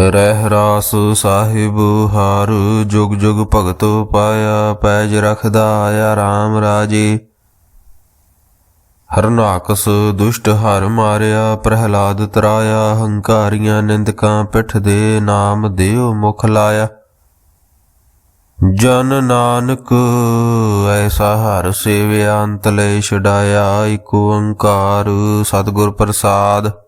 ਰਹਿ ਰਾਸ ਸਾਹਿਬ, ਹਰ ਜੁਗ ਜੁਗ ਭਗਤ ਪਾਇਆ, ਪੈਜ ਰਖਦਾ ਆਇਆ RAM ਰਾਜੇ। ਹਰਨਾਕਸ ਦੁਸ਼ਟ ਹਰ ਮਾਰਿਆ, ਪ੍ਰਹਿਲਾਦ ਤਰਾਇਆ, ਹੰਕਾਰੀਆਂ ਨਿੰਦਕਾਂ ਪਿੱਠ ਦੇ ਨਾਮ ਦਿਓ ਮੁਖ ਲਾਇਆ। ਜਨ ਨਾਨਕ, ਐਸਾ ਹਰ ਸੇਵਿਆ, ਅੰਤ ਛਡਾਇਆ ਏਕ ਓੰਕਾਰ ਸਤਿਗੁਰ ਪ੍ਰਸਾਦ।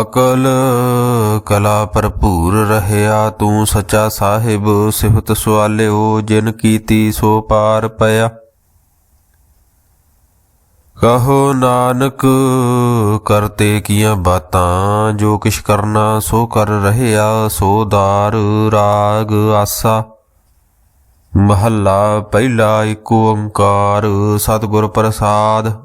ਅਕਲ ਕਲਾ ਭਰਪੂਰ ਰਹਿਆ ਤੂੰ ਸੱਚਾ ਸਾਹਿਬ, ਸਿਫਤ ਸਵਾਲਿਓ ਜਿਨ ਕੀਤੀ ਸੋ ਪਾਰ ਪਿਆ। ਕਹੋ ਨਾਨਕ, ਕਰਤੇ ਕੀਆਂ ਬਾਤਾਂ, ਜੋ ਕਿਛ ਕਰਨਾ ਸੋ ਕਰ ਰਹਿਆ, ਸੋ ਦਾਰ ਰਾਗ ਆਸਾ। ਮਹੱਲਾ ਪਹਿਲਾ ਏਕ ਓੰਕਾਰ, ਸਤਿਗੁਰ ਪ੍ਰਸਾਦ।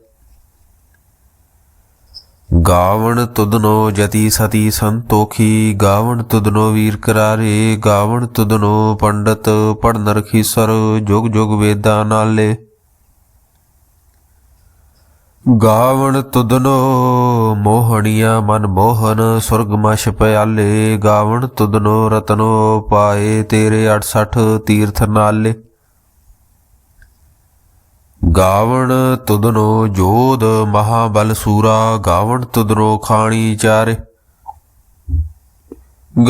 ਗਾਵਣ ਤੁਧਨੋ ਜਤੀ ਸਤੀ ਸੰਤੋਖੀ, ਗਾਵਣ ਤੁਧਨੋ ਵੀਰ ਕਰਾਰੇ, ਗਾਵਣ ਤੁਧਨੋ ਪੰਡਤ ਪੜਨ ਰਖੀਸਰ ਜੁਗ ਜੁਗ ਵੇਦਾਂ ਨਾਲੇ। ਗਾਵਣ ਤੁਧਨੋ ਮੋਹਣੀਆਂ ਮਨ ਮੋਹਨ, ਸੁਰਗ ਮਛ ਪਿਆਲੇ, ਗਾਵਣ ਤੁਧਨੋ ਰਤਨੋ ਪਾਏ ਤੇਰੇ 68 ਤੀਰਥ ਨਾਲੇ। ਗਾਵਣ ਤੁਦਨੋ ਜੋਧ ਮਹਾਬਲ ਸੂਰਾ, ਗਾਵਣ ਤੁਦਨੋ ਖਾਣੀ ਚਾਰੇ।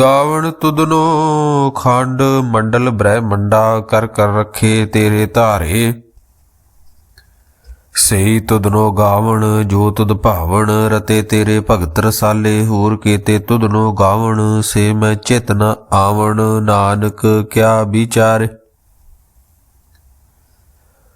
ਗਾਵਣ ਤੁਦਨੋ ਖੰਡ ਮੰਡਲ ਬ੍ਰਹਮੰਡਾ ਕਰ ਕਰ ਰੱਖੇ ਤੇਰੇ ਧਾਰੇ। ਸਈ ਤੁਦਨੋ ਗਾਵਣ, ਜੋ ਤੁਧ ਭਾਵਣ, ਰਤੇ ਤੇਰੇ ਭਗਤ ਰਸਾਲੇ। ਹੋਰ ਕੀਤੇ ਤੁਦਨੋ ਗਾਵਣ, ਸੇ ਮੈਂ ਚਿਤ ਆਵਣ, ਨਾਨਕ ਕਿਆ ਵਿਚਾਰੇ।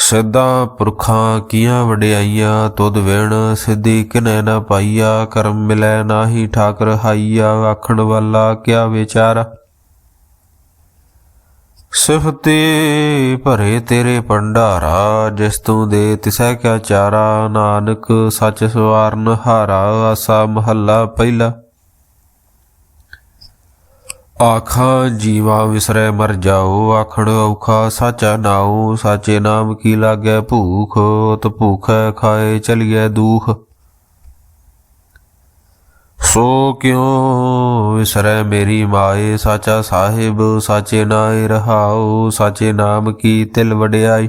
ਸਿੱਧਾ ਪੁਰਖਾਂ ਕੀਆਂ ਵਡਿਆਈਆਂ, ਤੁਧ ਵਿਣ ਸਿੱਧੀ ਕਿਨੈ ਨਾ ਪਾਈਆ, ਕਰਮ ਮਿਲੈ ਨਾਹੀ ਠਾਕਰ ਹਾਈਆ, ਆਖਣ ਵਾਲਾ ਕਿਆ ਵਿਚਾਰਾ? ਸਿਫਤੇ ਭਰੇ ਤੇਰੇ ਭੰਡਾਰਾ, ਜਿਸ ਤੂੰ ਦੇ ਤਿਸੈ ਕਿਆ ਚਾਰਾ, ਨਾਨਕ ਸੱਚ ਸਵਾਰਨ ਹਾਰਾ, ਆਸਾ ਮਹੱਲਾ ਪਹਿਲਾ। ਆਖਾਂ, ਜੀਵਾ ਵਿਸਰੈ ਮਰ ਜਾਓ, ਆਖਣ ਔਖਾ, ਸਾਚਾ ਨਾਉ, ਸਾਚੇ ਨਾਮ ਕੀ ਲਾਗੈ ਭੂਖ ਤ ਭੂਖੈ ਖਾਏ ਚਲੀਐ ਦੂਖ। ਸੋ ਕਿਉ ਵਿਸਰੈ ਮੇਰੀ ਮਾਏ, ਸਾਚਾ ਸਾਹਿਬ, ਸਾਚੇ ਨਾਏ ਰਹਾਉ, ਸਾਚੇ ਨਾਮ ਕੀ ਤਿਲ ਵਡਿਆਈ?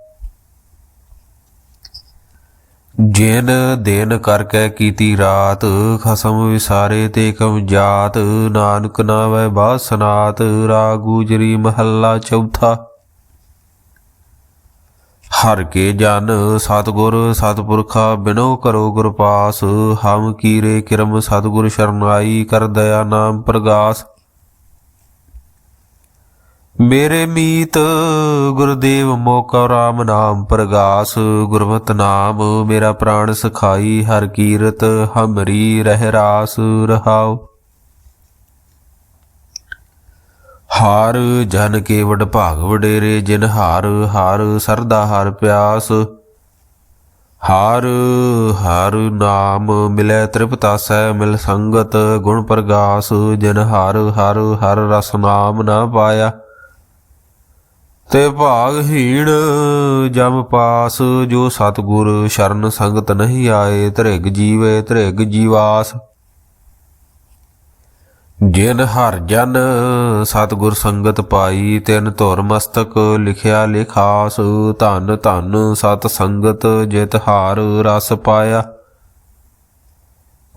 ਜਿਨ ਦਿਨ ਕਰਕੇ ਕੀਤੀ ਰਾਤ, ਖਸਮ ਵਿਸਾਰੇ ਤੇ ਕਮ ਜਾਤ, ਨਾਨਕ ਨਾਵੇ ਬਾਸਨਾਤ ਰਾਗੂਜਰੀ ਮਹੱਲਾ ਚੌਥਾ। ਹਰ ਕੇ ਜਨ ਸਤਗੁਰ ਸਤਪੁਰਖਾ ਬਿਨੋ ਕਰੋ ਗੁਰ ਪਾਸ, ਹਮ ਕੀਰੇ ਕਿਰਮ ਸਤਗੁਰ ਸ਼ਰਨਾਈ ਕਰ ਦਇਆ ਨਾਮ ਪ੍ਰਗਾਸ। ਮੇਰੇ ਮੀਤ ਗੁਰਦੇਵ ਮੋਕਾ ਰਾਮ ਨਾਮ ਪ੍ਰਗਾਸ, ਗੁਰਮਤ ਨਾਮ ਮੇਰਾ ਪ੍ਰਾਣ ਸਖਾਈ, ਹਰ ਕੀਰਤ ਹਮਰੀ ਰਹਿ ਰਾਸ ਰਹਾਉ। ਹਾਰ ਜਨ ਕੇ ਵਡ ਭਾਗ ਵਡੇਰੇ, ਜਿਨ ਹਾਰ ਹਾਰ ਸਰਦਾ ਹਰ ਪਿਆਸ। ਹਾਰ ਹਰ ਨਾਮ ਮਿਲੇ ਤ੍ਰਿਪਤਾਸੈ ਮਿਲ ਸੰਗਤ ਗੁਣ ਪ੍ਰਗਾਸ, ਜਿਨ ਹਰ ਹਰ ਹਰ ਰਸ ਨਾਮ ਨਾ ਪਾਇਆ। ਤੇ ਭਾਗਹੀਣ ਜਮ ਪਾਸ ਜੋ ਸਤਗੁਰ ਸ਼ਰਨ ਸੰਗਤ ਨਹੀਂ ਆਏ, ਧ੍ਰਿਗ ਜੀਵੇ, ਧ੍ਰਿਗ ਜੀਵਾਸ। ਜਿਨ ਹਰ ਜਨ ਸਤਗੁਰ ਸੰਗਤ ਪਾਈ, ਤਿਨ ਧੁਰ ਮਸਤਕ ਲਿਖਿਆ ਲਿਖਾਸ, ਧਨ ਧਨ ਸਤ ਸੰਗਤ ਜਿਤ ਹਾਰ ਰਸ ਪਾਇਆ।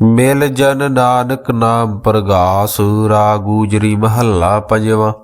ਮਿਲ ਜਨ ਨਾਨਕ ਨਾਮ ਪ੍ਰਗਾਸ ਰਾਗੂਜਰੀ ਮਹੱਲਾ ਪੰਜਵਾਂ।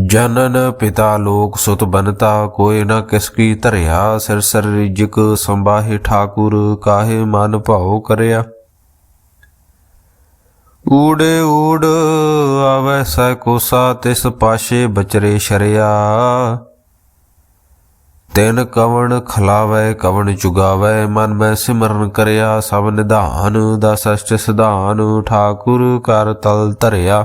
ਜਨਨ ਪਿਤਾ ਲੋਕ ਸੁਤ ਬਨਤਾ, ਕੋਈ ਨਾ ਕਿਸ ਕੀ ਧਰਿਆ, ਸਿਰ ਸਿਰ ਰਿਜਕ ਸੰਬਾਹੇ ਠਾਕੁਰ, ਕਾਹੇ ਮਨ ਭਾਉ ਕਰਿਆ। ਊੜੇ ਊੜ ਆਵੈ ਸੈ ਕੋਸਾ, ਤਿਸ ਪਾਸ਼ੇ ਬਚਰੇ ਸ਼ਰਿਆ। ਤਿਨ ਕਵਣ ਖਲਾਵੈ, ਕਵਣ ਚੁਗਾਵੈ, ਮਨ ਮੈਂ ਸਿਮਰਨ ਕਰਿਆ, ਸਭ ਨਿਧਾਨ, ਦਸ ਅਸ਼ਟ ਸਿਧਾਨ, ਠਾਕੁਰ ਕਰ ਤਲ ਧਰਿਆ।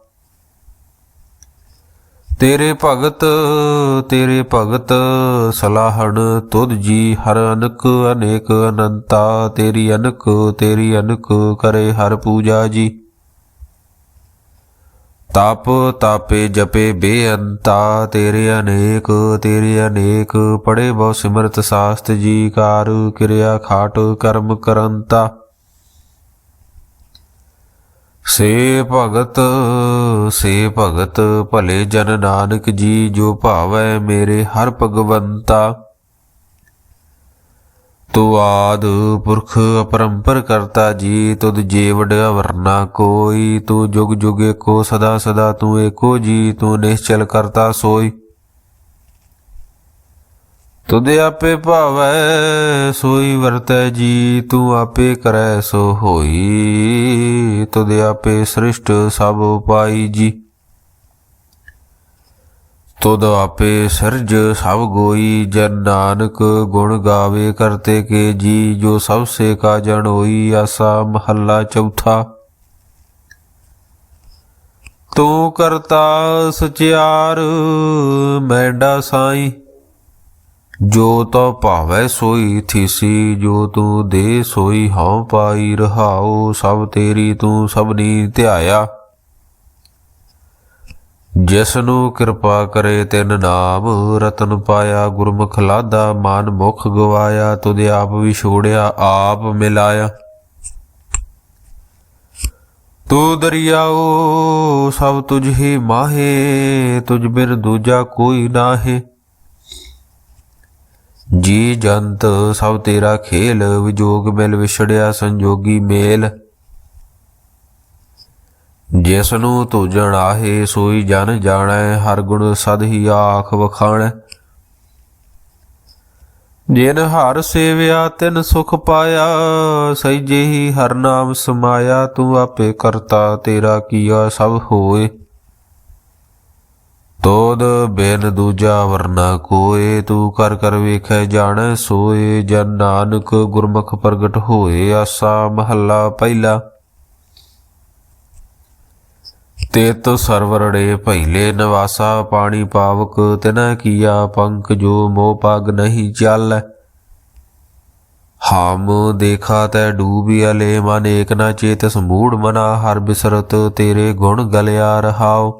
ਤੇਰੇ ਭਗਤ ਤੇਰੇ ਭਗਤ ਸਲਾਹਣ ਤੁਧ ਜੀ, ਹਰ ਅਨਕ ਅਨੇਕ ਅਨੰਤਾ, ਤੇਰੀ ਅਨਕ ਤੇਰੀ ਅਨਕ ਕਰੇ ਹਰ ਪੂਜਾ ਜੀ। ਤਪ ਤਾਪੇ ਜਪੇ ਬੇਅੰਤਾ, ਤੇਰੇ ਅਨੇਕ ਤੇਰੇ ਅਨੇਕ ਪੜੇ ਬਹੁ ਸਿਮਰਤ ਸਾਸਤ ਜੀ, ਕਾਰ ਕਿਰਿਆ ਖਾਟ ਕਰਮ ਕਰੰਤਾ। ਸੇ ਭਗਤ ਸੇ ਭਗਤ, ਭਲੇ ਜਨ ਨਾਨਕ ਜੀ ਜੋ ਭਾਵੈ ਮੇਰੇ ਹਰ ਭਗਵੰਤਾ। ਤੂੰ ਆਦ ਪੁਰਖ ਅਪਰੰਪਰ ਕਰਤਾ ਜੀ, ਤੁਧ ਜੀਵੜ ਵਰਨਾ ਕੋਈ, ਤੂੰ ਜੁਗ ਜੁਗ ਕੋ ਸਦਾ ਸਦਾ ਤੂੰ ਏਕੋ ਜੀ, ਤੂੰ ਨਿਸ਼ਚਲ ਕਰਤਾ ਸੋਈ। ਤੁਧ ਆਪੇ ਭਾਵੈ, ਸੋਈ ਵਰਤੈ ਜੀ, ਤੂੰ ਆਪੇ ਕਰੈ ਸੋ ਹੋਈ। ਤੁਧ ਆਪੇ ਸ੍ਰਿਸ਼ਟ ਸਭ ਉਪਾਈ ਜੀ। ਤੁਧ ਆਪੇ ਸਰਜ ਸਭ ਗੋਈ, ਜਨ ਨਾਨਕ ਗੁਣ ਗਾਵੇ ਕਰਤੇ ਕੇ ਜੀ, ਜੋ ਸਭ ਸੇ ਕਾ ਜਨ ਹੋਈ, ਆਸਾ ਮਹੱਲਾ ਚੌਥਾ। ਤੂੰ ਕਰਤਾ ਸਚਿਆਰ, ਮੈਂਡਾ ਸਾਈ। ਜੋ ਤੋ ਭਾਵੈ ਸੋਈ ਥੀਸੀ, ਜੋ ਤੂੰ ਦੇ ਸੋਈ ਹਉ ਪਾਈ ਰਹਾਉ, ਸਭ ਤੇਰੀ ਤੂੰ ਸਭਨੀ ਧਿਆਇਆ। ਜਿਸ ਨੂੰ ਕਿਰਪਾ ਕਰੇ ਤਿਨ ਨਾਮ, ਰਤਨ ਪਾਇਆ, ਗੁਰਮੁਖ ਲਾਦਾ ਮਾਨ ਮੁਖ ਗਵਾਇਆ, ਤੁਧ ਆਪ ਵੀ ਛੋੜਿਆ ਆਪ ਮਿਲਾਇਆ। ਤੂੰ ਦਰਿਆਓ, ਸਭ ਤੁਝ ਹੀ ਮਾਹੇ, ਤੁਝ ਬਿਨ ਦੂਜਾ ਕੋਈ ਨਾਹੇ। ਜੀ ਜੰਤ, ਸਭ ਤੇਰਾ ਖੇਲ, ਵਿਜੋਗ ਮਿਲ ਵਿਛੜਿਆ ਸੰਜੋਗੀ ਮੇਲ। ਜਿਸ ਨੂੰ ਤੂੰ ਜਣਾਹੇ ਸੋਈ ਜਨ ਜਾਣੈ, ਹਰ ਗੁਣ ਸਦ ਹੀ ਆਖ ਵਖਾਣੈ। ਜਿਨ ਹਰ ਸੇਵਿਆ, ਤਿਨ ਸੁਖ ਪਾਇਆ ਸਹਿਜੇ ਹੀ ਹਰ ਨਾਮ ਸਮਾਇਆ, ਤੂੰ ਆਪੇ ਕਰਤਾ, ਤੇਰਾ ਕੀਆ ਸਭ ਹੋਏ। ਤੋਦ ਬੇਨ ਦੂਜਾ ਵਰਨਾ ਕੋਏ, ਤੂੰ ਕਰ ਕਰ ਵੇਖੈ ਜਾਣੈ, ਸੋਏ ਜਨ ਨਾਨਕ ਗੁਰਮੁਖ ਪ੍ਰਗਟ ਹੋਏ, ਆਸਾ ਮਹੱਲਾ ਪਹਿਲਾ। ਤੇਤ ਸਰਵਰੜੇ ਪਹਿਲੇ ਨਿਵਾਸਾ, ਪਾਣੀ ਪਾਵਕ ਤਿਨਾ ਕੀਆ ਪੰਕ ਜੋ ਮੋਹ ਪਗ ਨਹੀਂ ਚੱਲ। ਹਾਮ ਦੇਖਾ ਤੈ ਡੂਬਿਆ ਲੈ ਮਨ ਏਕ ਨਾ ਚੇਤ ਸਮੂੜ ਮਨਾ, ਹਰ ਬਿਸਰਤ ਤੇਰੇ ਗੁਣ ਗਲਿਆ ਰਹਾਓ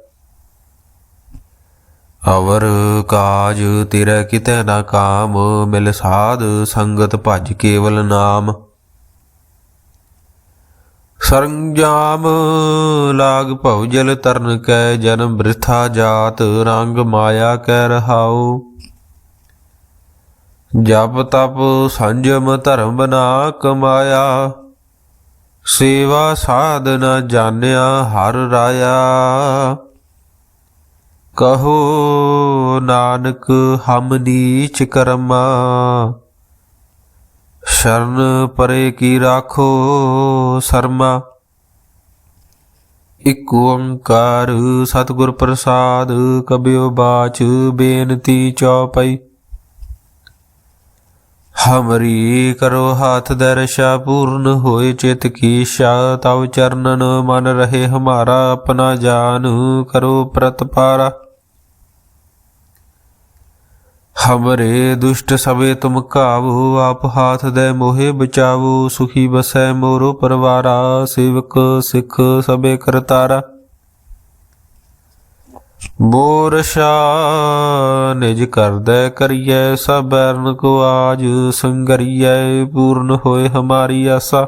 ਅਵਰ ਕਾਜ ਤੇਰਾ ਕਿਤੇ ਨਾ ਕਾਮ, ਮਿਲ ਸਾਧ ਸੰਗਤ ਭਜ ਕੇਵਲ ਨਾਮ। ਸਰੰਜਾਮ ਲਾਗ ਭਉ ਜਲ ਤਰਨ ਕੈ, ਜਨਮ ਬ੍ਰਿਥਾ ਜਾਤ, ਰੰਗ ਮਾਇਆ ਕੈ ਰਹਾਉ। ਜਪ ਤਪ ਸੰਜਮ ਧਰਮ ਬਨਾ ਕਮਾਇਆ, ਸੇਵਾ ਸਾਧਨਾ ਜਾਣਿਆ ਹਰ ਰਾਇਆ। ਕਹੋ ਨਾਨਕ, ਹਮ ਨੀਚ ਕਰਮਾ। ਸ਼ਰਨ ਪਰੇ ਕੀ ਰਾਖੋ ਸਰਮਾ। ਇਕ ਓੰਕਾਰ ਸਤਿਗੁਰ ਪ੍ਰਸਾਦ, ਕਬਿਓ ਬਾਚ ਬੇਨਤੀ ਚੌਪਈ। ਹਮਰੀ ਕਰੋ ਹਾਥ ਦਰਸ਼ਾ, ਪੂਰਨ ਹੋਏ ਚਿਤ ਕੀ ਇਛਾ ਤਵ ਚਰਨਨ ਮਨ ਰਹੇ, ਹਮਾਰਾ ਆਪਣਾ ਜਾਨ ਕਰੋ ਪ੍ਰਤਪਾਰਾ। ਹਮਰੇ ਦੁਸ਼ਟ ਸਵੇ ਤੁਮ ਕਾਵੋ ਆਪ ਹਾਥ ਦੇ ਮੋਹਿ ਬਚਾਵੋ, ਸੁਖੀ ਬਸੈ ਮੋਰੋ ਪਰਵਾਰਾ, ਸੇਵਕ ਸਿੱਖ ਸਭੇ ਕਰਤਾਰਾ। ਮੋਰ ਮੋਰਸ਼ਾ ਨਿਜ ਕਰਦੈ ਕਰੀਐ ਸਭਰਨ ਕੋ ਆਜ ਸੰਗਰੀਐ, ਪੂਰਨ ਹੋਏ ਹਮਾਰੀ ਆਸਾ।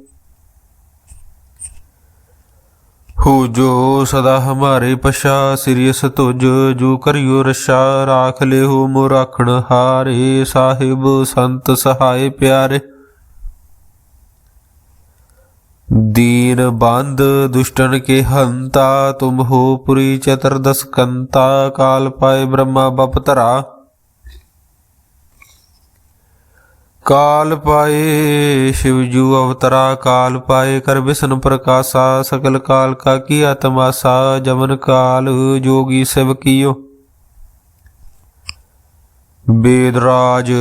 ਹੋ ਜੋ ਸਦਾ ਹਮਾਰੇ ਪਛਾ ਸਿਰਿਸ ਤੁਜ ਜੂ ਕਰਿਓ ਰਸ਼ਾ ਰਾਖ ਲਿਓ ਮੋ ਰਾਖਣ ਹਾਰੇ, ਸਾਹਿਬ ਸੰਤ ਸਹਾਈ ਪਿਆਰੇ। ਦੀਨ ਬੰਦ ਦੁਸ਼ਟਨ ਕੇ ਹੰਤਾ, ਤੁਮ ਹੋ ਪੁਰੀ ਚਤਰਦਸ ਕੰਤਾ, ਕਾਲ ਪਾਏ ਬ੍ਰਹਮਾ ਬਪ ਧਰਾ। ਕਾਲ ਪਾਏ ਸ਼ਿਵ ਜੂ ਅਵਤਰਾ, ਕਾਲ ਪਾਏ ਕਰ ਵਿਸ਼ਨ ਪ੍ਰਕਾਸ਼ਾ ਸਕਲ ਕਾਲ ਕਾ ਕੀ ਆਤਮਾਸਾ ਜਮਨ ਕਾਲ ਜੋਗੀ ਸਿਵ ਕੀਓ। ਬੇਦਰਾਜ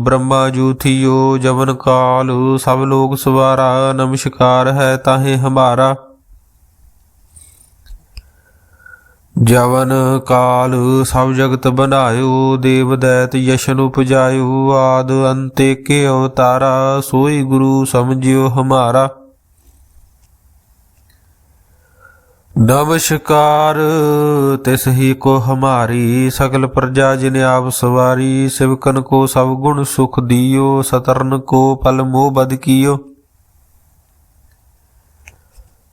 ਬ੍ਰਹਮਾ ਜੂਥਿਓ ਜਮਨ ਕਾਲ ਸਭ ਲੋਕ ਸਵਾਰਾ, ਨਮਸਕਾਰ ਹੈ ਤਾਹੇ ਹਮਾਰਾ। ਜਵਨ ਕਾਲ ਸਭ ਜਗਤ ਬਨਾਇਓ ਦੇਵ ਦੈਤ ਯਸ਼ਨ ਉਪਜਾਇਓ, ਆਦ ਅੰਤੇ ਕੇ ਅਵਤਾਰਾ ਸੋਈ ਗੁਰੂ ਸਮਝਿਓ ਹਮਾਰਾ। ਨਮਸਕਾਰ, ਤਿਸ ਹੀ ਕੋ ਹਮਾਰੀ ਸਕਲ ਪ੍ਰਜਾ ਜਿਨ ਆਪ ਸਵਾਰੀ, ਸਿਵਕਨ ਕੋ ਸਭ ਗੁਣ ਸੁਖ ਦਿਓ, ਸਤਰਨ ਕੋ ਫਲ ਮੋਹ ਬਦ ਕੀਓ।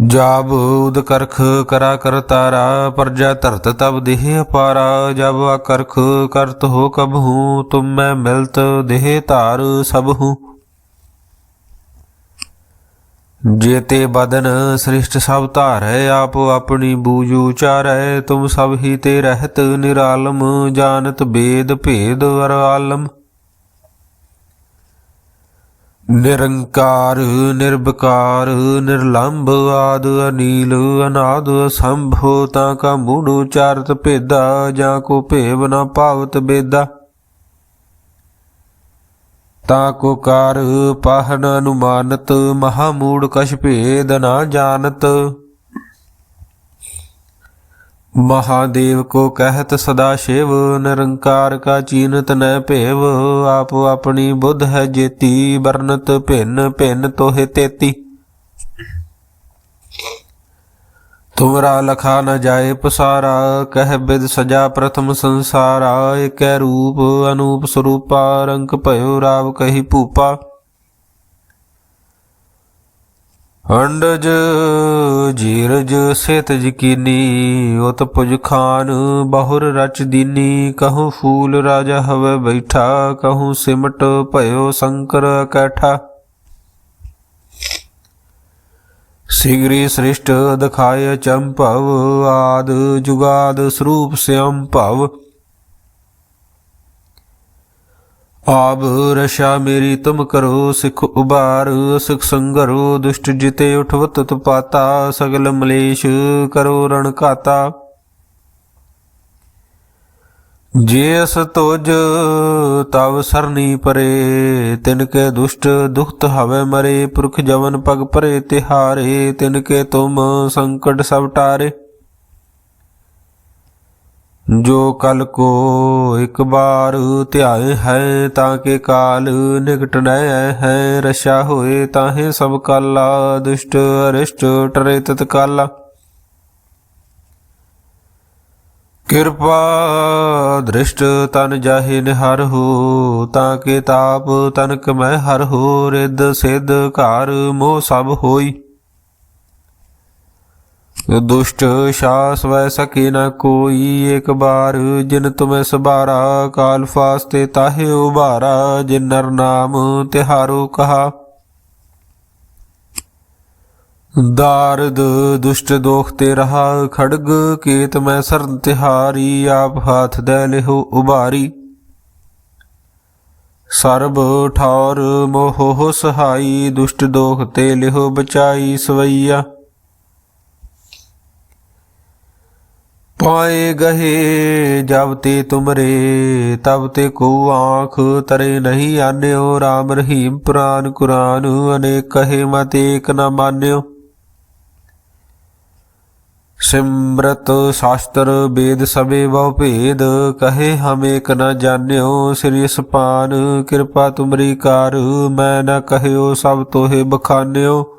ਜਾਬ ਉਦ ਕਰਖ ਕਰਾ ਕਰ ਤਾਰਾ ਪਰਜਾ ਧਰਤ ਤਬ ਦੇਹ ਅਪਾਰਾ ਜਬ ਕਰਖ ਕਰਤ ਹੋ ਕਬ ਹੂੰ, ਤੁਮ ਮੈਂ ਮਿਲਤ ਦੇਹ ਧਾਰ ਸਭ ਹੂੰ। ਜੇਤੇ ਬਦਨ ਸ੍ਰਿਸ਼ਟ ਸਭ ਧਾਰੈ, ਆਪ ਆਪਣੀ ਬੂਜ ਉਚਾਰੈ ਤੁਮ ਸਭ ਹੀ ਤੇ ਰਹਿਤ ਨਿਰਾਲਮ, ਜਾਣਤ ਬੇਦ ਭੇਦ ਵਰ ਆਲਮ। ਨਿਰੰਕਾਰ ਨਿਰਭਕਾਰ ਨਿਰਲੰਭ ਆਦ ਅਨੀਲ, ਅਨਾਦ ਸੰਭੋ ਤਾਂ ਕਾ ਮੂੜ ਉਚਾਰਤ ਭੇਦਾ, ਜਾਂ ਕੋ ਭੇਵ ਨਾ ਭਾਵਤ ਬੇਦਾ। ਤਾ ਕੋ ਕਾਰ ਪਾਹਨ ਅਨੁਮਾਨਤ, ਮਹਾ ਮੂੜ ਕਛ ਭੇਦ ਨਾ ਜਾਣਤ। महादेव को कहत सदा शिव निरंकार का चीनत न भेव आप अपनी बुद्ध है जेती वर्णत भिन्न भिन्न तोहे तेती तुमरा लखा न जाए पसारा कह बिद सजा प्रथम संसारा एक रूप अनूप स्वरूपा रंग भयो राव कही भूपा ਅੰਡਜ ਜੀਰਜ ਸੇਤ ਜਕੀਨੀ ਉਤ ਪੁਜ ਖਾਨ ਬਹੁਰ ਰਚ ਦੀਨੀ, ਕਹੂ ਫੂਲ ਰਾਜਾ ਹਵ ਬੈਠਾ, ਕਹੂ ਸਿਮਟ ਭਇਓ ਸ਼ੰਕਰ ਕੈਠਾ। ਸਿਗਰੀ ਸ੍ਰਿਸ਼ਟ ਦਿਖਾਇ ਚੰਪਵ ਆਦ ਜੁਗਾਦ ਸਰੂਪ ਸਿਅੰ ਭਵ ਆਬ ਰਸ਼ਾ ਮੇਰੀ ਤੁਮ ਕਰੋ, ਸਿੱਖ ਉਬਾਰ ਸਿਖ ਸੰਗਰੋ, ਦੁਸ਼ਟ ਜਿਤੇ ਉਠਵਤ ਤਪਾਤਾ, ਸਗਲ ਮਲੇਸ਼ ਕਰੋ ਰਣ ਘਾਤਾ। ਜੇ ਅਸ ਤੁਜ, ਤਵ ਸਰਨੀ ਪਰੇ, ਤਿਨ ਕੇ ਦੁਸ਼ਟ ਦੁਖਤ ਹਵੇ ਮਰੇ, ਪੁਰਖ ਜਵਨ ਪਗ ਪਰੇ ਤਿਹਾਰੇ, ਤਿਨ ਕੇ ਤੁਮ ਸੰਕਟ ਸਭ ਟਾਰੇ। ਜੋ ਕਲ ਕੋ ਇੱਕ ਬਾਰ ਧਿਆਏ ਹੈ, ਤਾਂ ਕਿ ਕਾਲ ਨਿਕਟ ਨੈ ਹੈ। ਰਸ਼ਾ ਹੋਏ ਤਾਹੇ ਸਭ ਕਾਲਾ, ਦੁਸ਼ਟ ਅਰਿਸ਼ਟ ਟਰੇ ਤਤ ਕਾਲਾ। ਕਿਰਪਾ ਦ੍ਰਿਸ਼ਟ ਤਨ ਜਾਹੇ ਨਿਹਰ ਹੋ, ਤਾਂ ਕਿ ਤਾਪ ਤਨਕ ਮੈਂ ਹਰ ਹੋ, ਰਿੱਧ ਸਿੱਧ ਘਰ ਮੋਹ ਸਭ ਹੋਈ। ਦੁਸ਼ਟ ਸ਼ਾਸ ਵੈ ਸਕੇ ਨ ਕੋਈ, ਇੱਕ ਬਾਰ ਜਿਨ ਤੁਮੈ ਸਬਾਰਾ, ਕਾਲ ਫਾਸਤੇ ਤਾਹੇ ਉਬਾਰਾ ਜਿਨ ਨਰ ਨਾਮ ਤਿਹਾਰੋ ਕਹਾ। ਦਾਰਦ ਦੁਸ਼ਟ ਦੋਖ ਤੇ ਰਹਾ, ਖੜਗ ਕੀਤ ਮੈਂ ਸਰਨ ਤਿਹਾਰੀ, ਆਪ ਹਾਥ ਦੇ ਲਿਹੁ ਉਬਾਰੀ ਸਰਬ ਠੌਰ ਮੋਹ ਸਹਾਈ, ਦੁਸ਼ਟ ਦੋਖ ਤੇ ਲਿਹੁ ਬਚਾਈ ਸਵਈਆ। ਪਾਏ ਗਹੇ, ਜਬ ਤੇ ਤੁਮਰੇ, ਤਬ ਤੇ ਕੋ ਆਂਖ ਤਰੇ ਨਹੀਂ ਆਨਿਓ RAM ਰਹੀਮ ਪੁਰਾਨ ਕੁਰਾਨ, ਅਨੇਕ ਕਹੇ ਮਤ ਏਕ ਨ ਮਾਨਿਓ। ਸਿਮਰਤ ਸ਼ਾਸਤਰ ਵੇਦ ਸਭੇ ਬਹੁ ਭੇਦ, ਕਹੇ ਹਮ ਏਕ ਨ ਜਾਣਿਓ, ਸ੍ਰੀ ਸਪਾਨ ਕਿਰਪਾ ਤੁਮਰੀ ਕਾਰ, ਮੈਂ ਨ ਕਹਿਓ ਸਭ ਤੋਹੇ ਬਖਾਨਿਓ।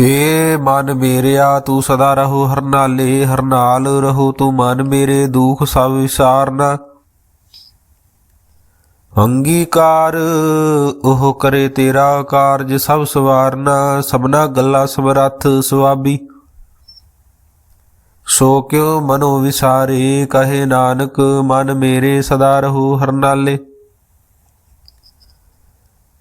ਏ ਮਨ ਮੇਰਿਆ ਤੂੰ ਸਦਾ ਰਹੋ ਹਰਨਾਲੇ, ਹਰਨਾਲ ਰਹੋ ਤੂੰ ਮਨ ਮੇਰੇ, ਦੁਖ ਸਭ ਵਿਸਾਰਨਾ। ਅੰਗੀਕਾਰ ਉਹ ਕਰੇ ਤੇਰਾ ਕਾਰਜ ਸਭ ਸਵਾਰਨਾ, ਸਭਨਾ ਗੱਲਾਂ ਸਮਰੱਥ ਸੁਆਬੀ। ਸੋ ਕਿਉ ਮਨੋ ਵਿਸਾਰੇ, ਕਹੇ ਨਾਨਕ ਮਨ ਮੇਰੇ ਸਦਾ ਰਹੋ ਹਰਨਾਲੇ।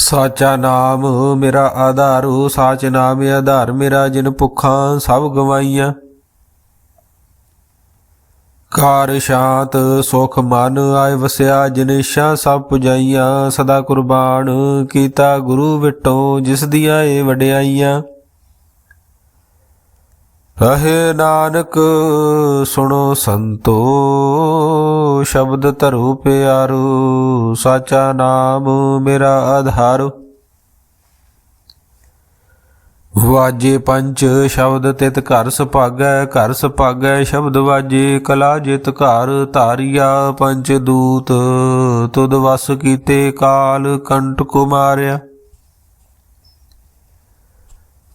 ਸਾਚਾ ਨਾਮ ਮੇਰਾ ਆਧਾਰੂ, ਸਾਚ ਨਾਮ ਆਧਾਰ ਮੇਰਾ ਜਿਨ ਭੁੱਖਾਂ ਸਭ ਗਵਾਈਆਂ। ਕਾਰ ਸ਼ਾਂਤ, ਸੁਖ ਮਨ ਆਏ ਵਸਿਆ ਜਿਨੇਸ਼ਾ ਸਭ ਪੁਜਾਈਆਂ। ਸਦਾ ਕੁਰਬਾਨ ਕੀਤਾ ਗੁਰੂ ਵਿਟੋ, ਜਿਸ ਦੀਆਂ ਏ ਵਡਿਆਈਆਂ। ਰਹੇ ਨਾਨਕ, ਸੁਣੋ ਸੰਤੋ, ਸ਼ਬਦ ਧਰੂ ਪਿਆਰੂ, ਸਾਚਾ ਨਾਮ ਮੇਰਾ ਆਧਾਰ। ਵਾਜੇ ਪੰਜ ਸ਼ਬਦ ਤਿਤ ਘਰ ਸੁਭਾਗੈ ਘਰ ਸੁਭਾਗੈ ਸ਼ਬਦ ਵਾਜੇ, ਕਲਾ ਜਿਤ ਘਰ ਧਾਰਿਆ ਪੰਜ ਦੂਤ ਤੁਦ ਵਸ ਕੀਤੇ ਕਾਲ ਕੰਟ ਕੁਮਾਰਿਆ।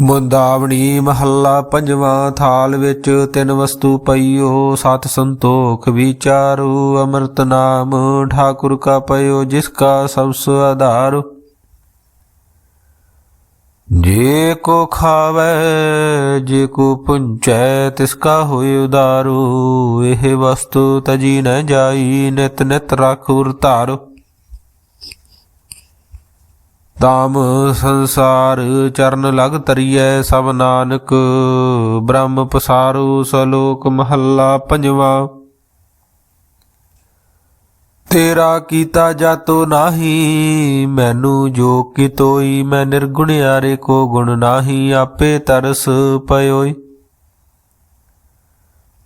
ਮੁੰਦਾਵਣੀ ਮਹੱਲਾ ਪੰਜਵਾਂ ਥਾਲ ਵਿੱਚ ਤਿੰਨ ਵਸਤੂ ਪਈਓ, ਸਤ ਸੰਤੋਖ ਵਿਚਾਰੂ, ਅੰਮ੍ਰਿਤ ਨਾਮ ਠਾਕੁਰ ਕਾ ਪਇਓ, ਜਿਸ ਕਾ ਸਭ ਸੋ ਆਧਾਰ। ਜੇ ਕੋ ਖਾਵੇ, ਜੇ ਕੋ ਪੁੰਚੈ, ਤਿਸ ਕਾ ਹੋਇ ਉਦਾਰੂ। ਇਹ ਵਸਤੂ ਤਜੀ ਨ ਜਾਈ, ਨਿਤ ਨਿਤ ਰਖੁਰ ਧਾਰੋ। ਤਾਮ ਸੰਸਾਰ ਚਰਨ ਲਗ ਤਰੀਐ ਸਭ ਨਾਨਕ। ਬ੍ਰਹਮ ਪਸਾਰੂ ਸਲੋਕ ਮਹੱਲਾ ਪੰਜਵਾ। ਤੇਰਾ ਕੀਤਾ ਜਾਤੋ ਨਾਹੀ, ਮੈਨੂੰ ਜੋ ਕਿਤੋਈ ਮੈਂ ਨਿਰਗੁਣ ਆਰੇ ਕੋ ਗੁਣ ਨਾਹੀ, ਆਪੇ ਤਰਸ ਪਇਓਈ।